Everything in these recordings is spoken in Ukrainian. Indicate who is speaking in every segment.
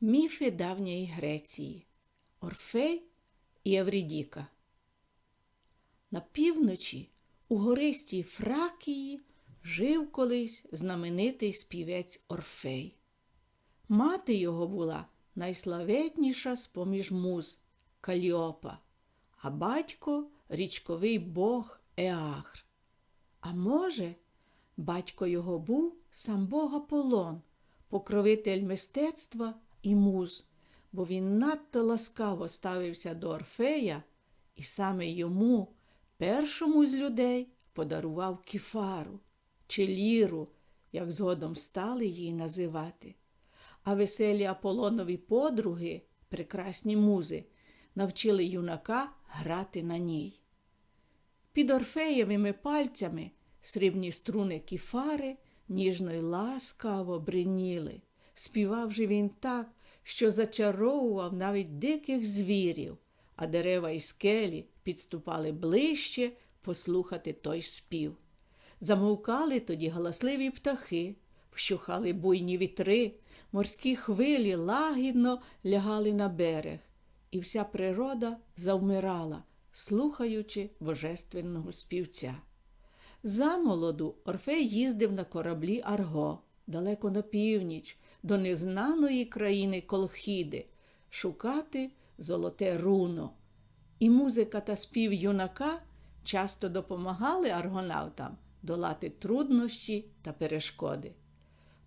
Speaker 1: Міфи давньої Греції Орфей і Еврідіка. На півночі у гористій Фракії жив колись знаменитий співець Орфей. Мати його була найславетніша з поміж муз Каліопа, а батько річковий бог Еахр. А може, батько його був сам бог Аполлон, покровитель мистецтва і муз, бо він надто ласкаво ставився до Орфея, і саме йому, першому з людей, подарував кіфару чи ліру, як згодом стали її називати. А веселі Аполлонові подруги, прекрасні музи, навчили юнака грати на ній. Під Орфеєвими пальцями срібні струни кіфари ніжно й ласкаво бриніли. Співав же він так, що зачаровував навіть диких звірів, а дерева й скелі підступали ближче послухати той спів. Замовкали тоді галасливі птахи, вщухали буйні вітри, морські хвилі лагідно лягали на берег, і вся природа завмирала, слухаючи божественного співця. Замолоду Орфей їздив на кораблі Арго, далеко на північ, до незнаної країни Колхіди, шукати золоте руно. І музика та спів юнака часто допомагали аргонавтам долати труднощі та перешкоди.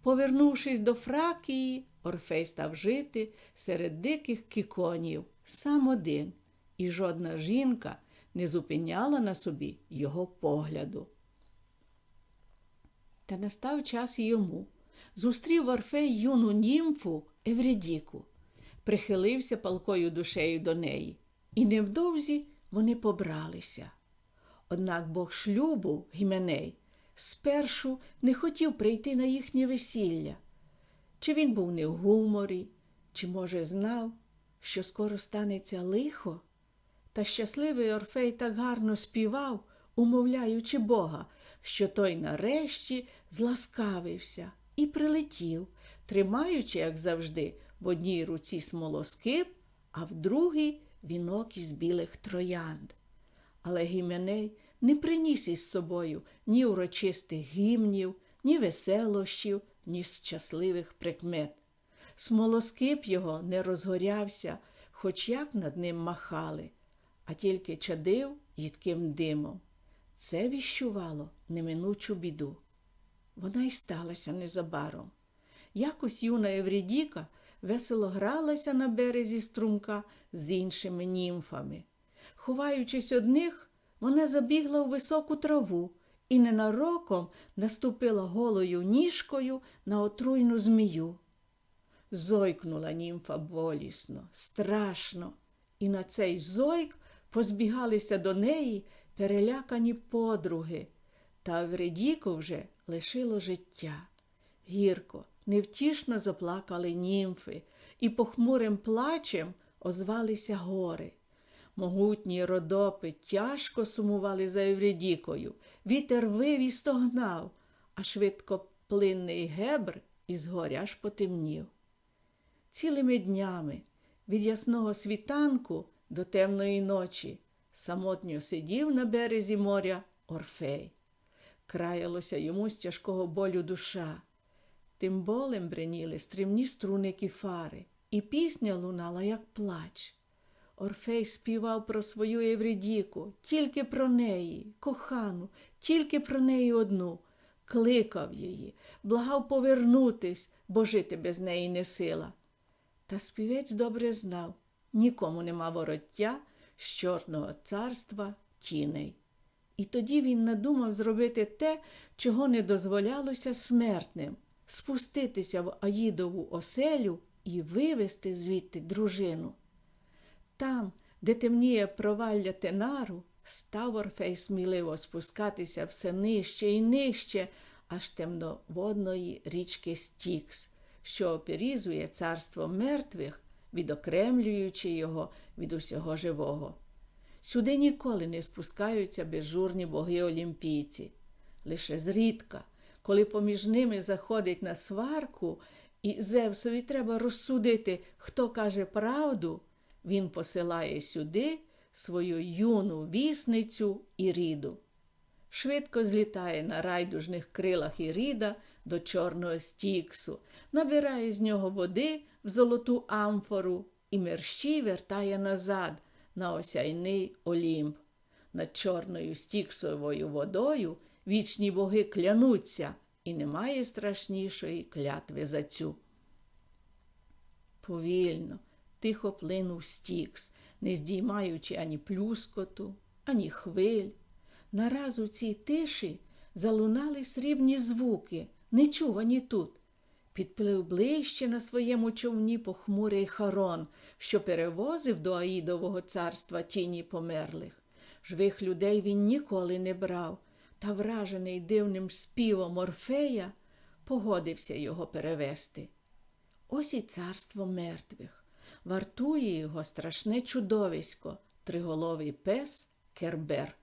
Speaker 1: Повернувшись до Фракії, Орфей став жити серед диких кіконів сам один, і жодна жінка не зупиняла на собі його погляду. Та настав час йому. Зустрів Орфей юну німфу Еврідіку, прихилився палкою душею до неї, і невдовзі вони побралися. Однак Бог шлюбу, Гіменей, спершу не хотів прийти на їхнє весілля. Чи він був не в гуморі, чи, може, знав, що скоро станеться лихо? Та щасливий Орфей так гарно співав, умовляючи Бога, що той нарешті зласкавився і прилетів, тримаючи, як завжди, в одній руці смолоскип, а в другій вінок із білих троянд. Але Гіменей не приніс із собою ні урочистих гімнів, ні веселощів, ні щасливих прикмет. Смолоскип його не розгорявся, хоч як над ним махали, а тільки чадив їдким димом. Це віщувало неминучу біду. Вона й сталася незабаром. Якось юна Еврідіка весело гралася на березі струмка з іншими німфами. Ховаючись одних, вона забігла у високу траву і ненароком наступила голою ніжкою на отруйну змію. Зойкнула німфа болісно, страшно, і на цей зойк позбігалися до неї перелякані подруги, та Евредіку вже лишило життя. Гірко, невтішно заплакали німфи, і похмурим плачем озвалися гори. Могутні родопи тяжко сумували за Евредікою, вітер вив і стогнав, а швидкоплинний гебр із горя аж потемнів. Цілими днями від ясного світанку до темної ночі самотньо сидів на березі моря Орфей. Краялося йому з тяжкого болю душа. Тим болем бреніли стрімні струни кіфари, і пісня лунала, як плач. Орфей співав про свою Евридіку, тільки про неї, кохану, тільки про неї одну, кликав її, благав повернутись, бо жити без неї не сила. Та співець добре знав нікому нема вороття з чорного царства тіней. І тоді він надумав зробити те, чого не дозволялося смертним спуститися в Аїдову оселю і вивести звідти дружину. Там, де темніє провалля тенару, став Орфей сміливо спускатися все нижче і нижче, аж темноводної річки Стікс, що оперізує царство мертвих, відокремлюючи його від усього живого. Сюди ніколи не спускаються безжурні боги олімпійці. Лише зрідка, коли поміж ними заходить на сварку і Зевсові треба розсудити, хто каже правду, він посилає сюди свою юну вісницю Іріду. Швидко злітає на райдужних крилах Іріда до чорного стіксу, набирає з нього води в золоту амфору і мерщій вертає назад на осяйний Олімп. Над чорною стіксовою водою вічні боги клянуться, і немає страшнішої клятви за цю. Повільно, тихо плинув стікс, не здіймаючи ані плюскоту, ані хвиль. Нараз у цій тиші залунали срібні звуки, нечувані тут. Підплив ближче на своєму човні похмурий Харон, що перевозив до Аїдового царства тіні померлих. Живих людей він ніколи не брав, та, вражений дивним співом Орфея, погодився його перевести. Ось і царство мертвих. Вартує його страшне чудовисько, триголовий пес Кербер.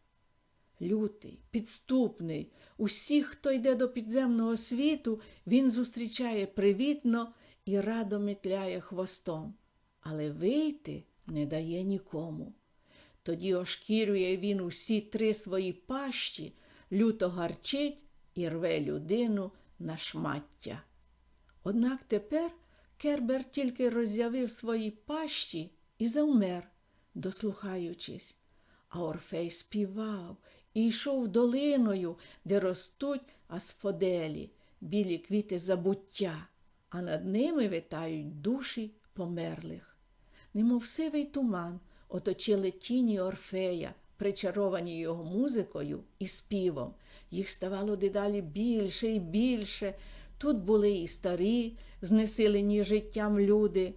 Speaker 1: Лютий, підступний, усіх, хто йде до підземного світу, він зустрічає привітно і радо метляє хвостом, але вийти не дає нікому. Тоді ошкірює він усі три свої пащі, люто гарчить і рве людину на шмаття. Однак тепер Кербер тільки роззявив свої пащі і завмер, дослухаючись. А Орфей співав і йшов долиною, де ростуть асфоделі, білі квіти забуття, а над ними витають душі померлих. Немов сивий туман оточили тіні Орфея, причаровані його музикою і співом. Їх ставало дедалі більше і більше. Тут були і старі, знесилені життям люди,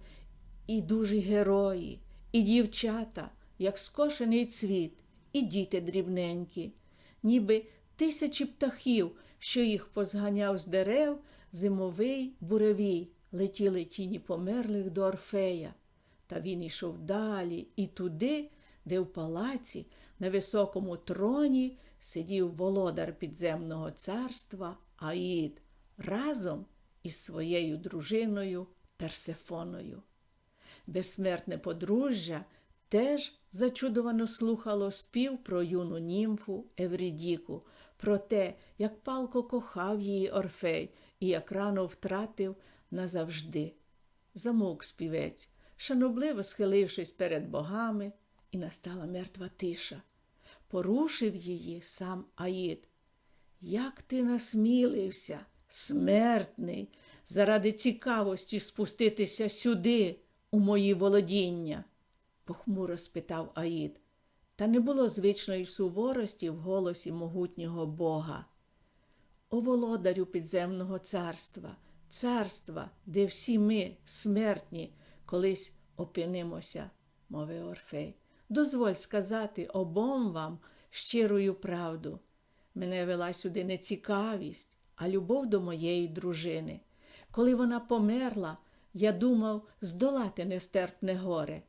Speaker 1: і дужі герої, і дівчата, як скошений цвіт, і діти дрібненькі, ніби тисячі птахів, що їх позганяв з дерев, зимовий буревій, летіли тіні померлих до Орфея. Та він ішов далі і туди, де в палаці на високому троні сидів володар підземного царства Аїд разом із своєю дружиною Персефоною. Безсмертне подружжя теж зачудовано слухало спів про юну німфу Еврідіку, про те, як палко кохав її Орфей і як рано втратив назавжди. Замовк співець, шанобливо схилившись перед богами, і настала мертва тиша. Порушив її сам Аїд. Як ти насмілився, смертний, заради цікавості спуститися сюди, у мої володіння? Похмуро спитав Аїд. Та не було звичної суворості в голосі могутнього Бога. О володарю підземного царства, царства, де всі ми, смертні, колись опинимося, мовив Орфей. Дозволь сказати обом вам щирою правду. Мене вела сюди не цікавість, а любов до моєї дружини. Коли вона померла, я думав здолати нестерпне горе,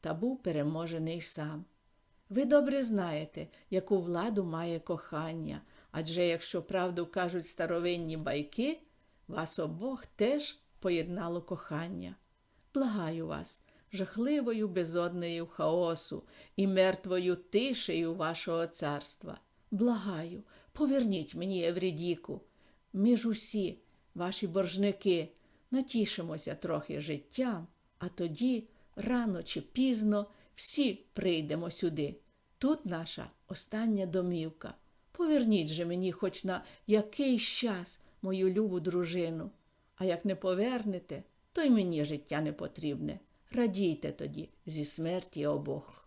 Speaker 1: та був переможений сам. Ви добре знаєте, яку владу має кохання, адже, якщо правду кажуть старовинні байки, вас обох теж поєднало кохання. Благаю вас, жахливою безоднею хаосу і мертвою тишею вашого царства. Благаю, поверніть мені Еврідіку. Ми усі, ваші боржники, натішимося трохи життям, а тоді, рано чи пізно, всі прийдемо сюди. Тут наша остання домівка. Поверніть же мені хоч на якийсь час мою любу дружину. А як не повернете, то й мені життя не потрібне. Радійте тоді зі смерті обох.